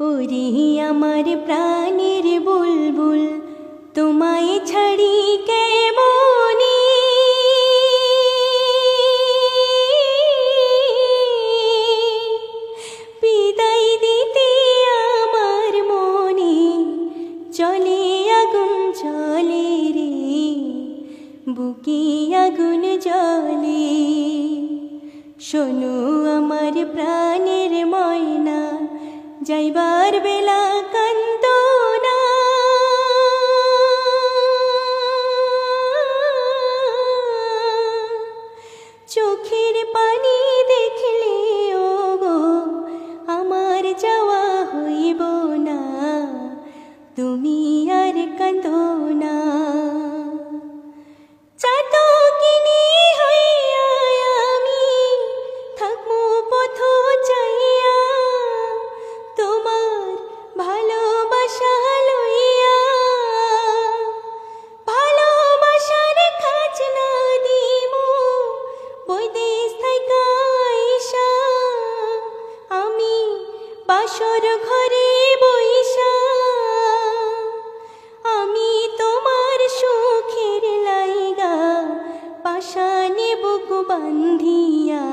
ওরে আমার প্রাণের বুলবুল, তোমায় ছাড়ি কেমনি বিদায় দিতে আমার মনে চলে আগুন চলে রে, বুকে আগুন জলে শোনো আমার প্রাণের ময়না যাইবার বেলা বাসর ঘরে বইসা আমি তোমার সুখের লাইগা পাশানে বুক বান্ধিয়া।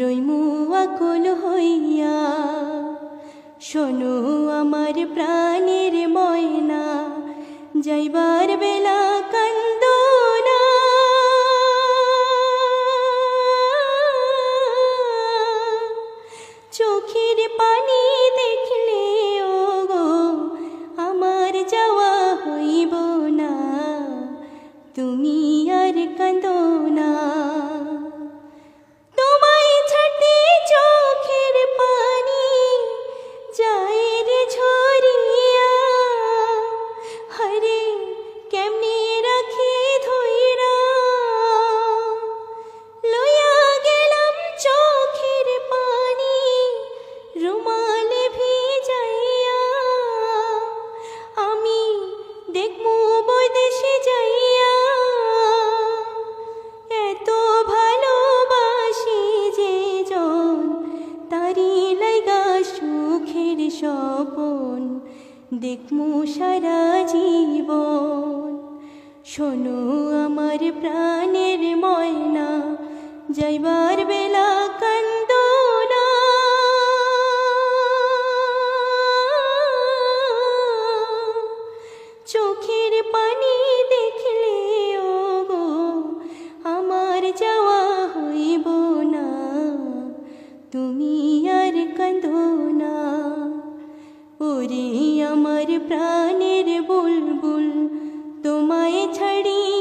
রইমু আকুল হইয়া, শোনো আমার প্রাণের ময়না। যাইবার বেলা यार कंदो ना। দেখমু সারা জীবন। শোনো আমার প্রাণের ময়না, যাইবার বেলা কান্দ চোখের পানি দেখলে ও আমার যাওয়া হইব না। তুমি ওরে আমার প্রাণের বুলবুল তোমায় ছাড়ি